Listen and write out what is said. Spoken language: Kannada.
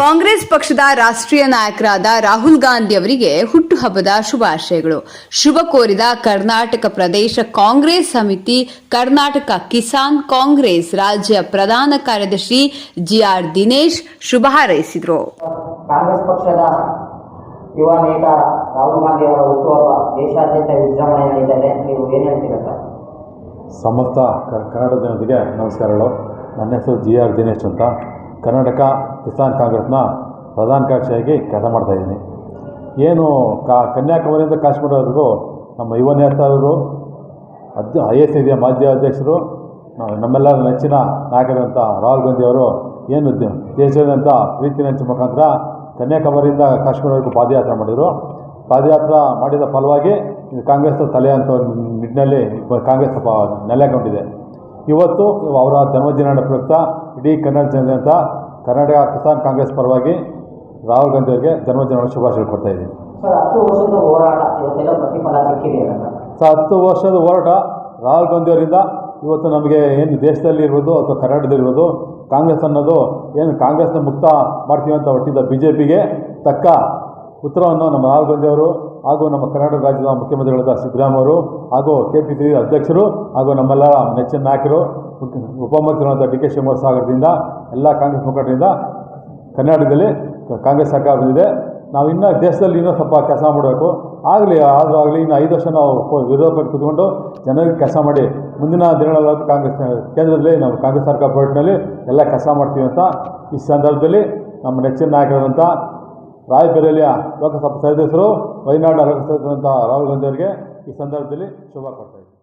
ಕಾಂಗ್ರೆಸ್ ಪಕ್ಷದ ರಾಷ್ಟ್ರೀಯ ನಾಯಕರಾದ ರಾಹುಲ್ ಗಾಂಧಿ ಅವರಿಗೆ ಹುಟ್ಟುಹಬ್ಬದ ಶುಭಾಶಯಗಳು. ಶುಭ ಕೋರಿದ ಕರ್ನಾಟಕ ಪ್ರದೇಶ ಕಾಂಗ್ರೆಸ್ ಸಮಿತಿ ಕರ್ನಾಟಕ ಕಿಸಾನ್ ಕಾಂಗ್ರೆಸ್ ರಾಜ್ಯ ಪ್ರಧಾನ ಕಾರ್ಯದರ್ಶಿ ಜಿಆರ್ ದಿನೇಶ್ ಶುಭ ಹಾರೈಸಿದರು. ಕಾಂಗ್ರೆಸ್ ಪಕ್ಷದ ಯುವ ನೇತ ರಾಹುಲ್ ಗಾಂಧಿ ಅವರ ಹುಟ್ಟುಹಬ್ಬ ದೇಶಾದ್ಯಂತ ವಿಜೃಂಭಣೆಯಲ್ಲಿದ್ದಾರೆ ನೀವು ಏನು ಹೇಳ್ತೀರಾ ಸರ್? ಸಮಸ್ತ ಕನ್ನಡ ಜನತೆಗೆ ನಮಸ್ಕಾರಗಳು. ನನ್ನ ಹೆಸರು ಜಿ ಆರ್ ದಿನೇಶ್ ಅಂತ. ಕರ್ನಾಟಕ ಕಿಸಾನ್ ಕಾಂಗ್ರೆಸ್ನ ಪ್ರಧಾನ ಕಾರ್ಯದರ್ಶಿಯಾಗಿ ಕೆಲಸ ಮಾಡ್ತಾಯಿದ್ದೀನಿ ಏನು ಕಾ ಕನ್ಯಾಕುಮಾರಿಯಿಂದ ಕಾಶ್ಮೀರವರೆಗೂ ನಮ್ಮ ಯುವ ನೇತಾರರು, ಅದ್ ಐ ಎಸ್ ಇದೆಯ ಮಾಜಿ ಅಧ್ಯಕ್ಷರು ನಮ್ಮೆಲ್ಲರ ನೆಚ್ಚಿನ ನಾಯಕರಂಥ ರಾಹುಲ್ ಗಾಂಧಿ ಅವರು ಏನು ದೇಶದಂಥ ಪ್ರೀತಿ ನೆಂಚ ಮುಖಾಂತರ ಕನ್ಯಾಕುಮಾರಿಯಿಂದ ಕಾಶ್ಮೀರವರೆಗೂ ಪಾದಯಾತ್ರೆ ಮಾಡಿದರು. ಪಾದಯಾತ್ರೆ ಮಾಡಿದ ಫಲವಾಗಿ ಕಾಂಗ್ರೆಸ್ ತಲೆ ಅಂತ ನಿಟ್ಟಿನಲ್ಲಿ ಕಾಂಗ್ರೆಸ್ ಪ ನೆಲೆಗೊಂಡಿದೆ ಇವತ್ತು ಅವರ ಜನ್ಮದಿನ ಪ್ರಯುಕ್ತ ಇಡೀ ಕನ್ನಡ ಜನತೆ ಕರ್ನಾಟಕ ಕಿಸಾನ್ ಕಾಂಗ್ರೆಸ್ ಪರವಾಗಿ ರಾಹುಲ್ ಗಾಂಧಿ ಅವರಿಗೆ ಜನ್ಮದಿನ ಶುಭಾಶಯ ಕೊಡ್ತಾ ಇದ್ದೀನಿ. ಸರ್ ಹತ್ತು ವರ್ಷದ ಹೋರಾಟ ರಾಹುಲ್ ಗಾಂಧಿ ಅವರಿಂದ ಇವತ್ತು ನಮಗೆ ಏನು ದೇಶದಲ್ಲಿ ಇರ್ಬೋದು ಅಥವಾ ಕರ್ನಾಟಕದಲ್ಲಿರ್ಬೋದು ಕಾಂಗ್ರೆಸ್ ಅನ್ನೋದು ಏನು ಕಾಂಗ್ರೆಸ್ನ ಮುಕ್ತ ಮಾಡ್ತೀವಿ ಅಂತ ಹೊಟ್ಟಿದ್ದ ಬಿ ಜೆ ಪಿಗೆ ತಕ್ಕ ಉತ್ತರವನ್ನು ನಮ್ಮ ರಾಹುಲ್ ಗಾಂಧಿ ಅವರು ಹಾಗೂ ನಮ್ಮ ಕರ್ನಾಟಕ ರಾಜ್ಯದ ಮುಖ್ಯಮಂತ್ರಿಗಳಾದ ಸಿದ್ದರಾಮಯ್ಯ ಅವರು ಹಾಗೂ ಕೆ ಪಿ ಸಿ ಅಧ್ಯಕ್ಷರು ಹಾಗೂ ನಮ್ಮೆಲ್ಲ ನೆಚ್ಚಿನ ನಾಯಕರು, ಮುಖ್ಯ- ಉಪಮುಖ್ಯಮಂತ್ರಿಗಳಾದ ಡಿ ಕೆ ಶಿವಕುಮಾರ್ ಸಾಗರದಿಂದ, ಎಲ್ಲ ಕಾಂಗ್ರೆಸ್ ಮುಖಂಡರಿಂದ ಕರ್ನಾಟಕದಲ್ಲಿ ಕಾಂಗ್ರೆಸ್ ಸರ್ಕಾರ ಬಂದಿದೆ. ನಾವು ಇನ್ನೂ ದೇಶದಲ್ಲಿ ಇನ್ನೂ ಸ್ವಲ್ಪ ಕೆಲಸ ಮಾಡಬೇಕು. ಆಗಲಿ, ಆದರೂ ಆಗಲಿ ಇನ್ನು ಐದು ವರ್ಷ ನಾವು ವಿರೋಧ ಪಟ್ಟು ಕೂತ್ಕೊಂಡು ಜನರಿಗೆ ಕೆಲಸ ಮಾಡಿ ಮುಂದಿನ ದಿನಗಳಲ್ಲಿ ಕಾಂಗ್ರೆಸ್ ಕೇಂದ್ರದಲ್ಲಿ ನಾವು ಕಾಂಗ್ರೆಸ್ ಸರ್ಕಾರ ಬೋರ್ಡ್ನಲ್ಲಿ ಎಲ್ಲ ಕೆಲಸ ಮಾಡ್ತೀವಿ ಅಂತ ಈ ಸಂದರ್ಭದಲ್ಲಿ ನಮ್ಮ ನೆಚ್ಚಿನ ನಾಯಕರಾದಂಥ ರಾಯಬೇರೆಲಿಯ ಲೋಕಸಭಾ ಸದಸ್ಯರು ವಯನಾಡು ಲೋಕಸಭಾ ಸದಸ್ಯರಂತಹ ರಾಹುಲ್ ಗಾಂಧಿ ಅವರಿಗೆ ಈ ಸಂದರ್ಭದಲ್ಲಿ ಶುಭ ಕೊಡ್ತಾರೆ